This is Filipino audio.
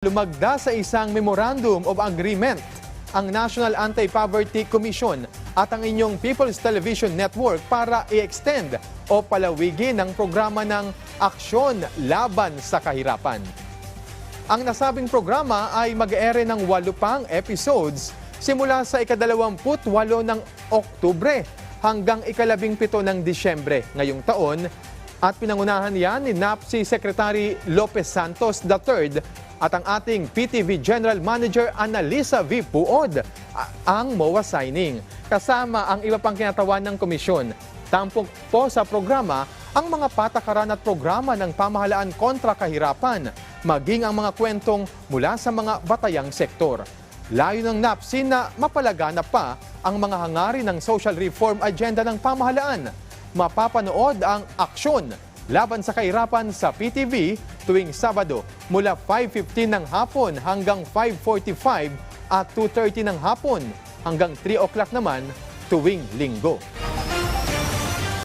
Lumagda sa isang Memorandum of Agreement ang National Anti-Poverty Commission at ang inyong People's Television Network para i-extend o palawigin ang programa ng Aksyon Laban sa Kahirapan. Ang nasabing programa ay mag-ere ng walo episodes simula sa ikadalawamput-walo ng Oktubre hanggang ikalabing pito ng Disyembre ngayong taon at pinangunahan yan ni NAPSI Secretary Lopez Santos III at ang ating PTV General Manager Annalisa V. Puod ang MOA signing. Kasama ang iba pang kinatawan ng komisyon. Tampok po sa programa ang mga patakaran at programa ng pamahalaan kontra kahirapan, maging ang mga kwentong mula sa mga batayang sektor. Layo ng NAPSI na mapalaganap pa ang mga hangarin ng social reform agenda ng pamahalaan. Mapapanood ang aksyon laban sa kahirapan sa PTV tuwing Sabado mula 5.15 ng hapon hanggang 5.45 at 2.30 ng hapon hanggang 3 o'clock naman tuwing Linggo.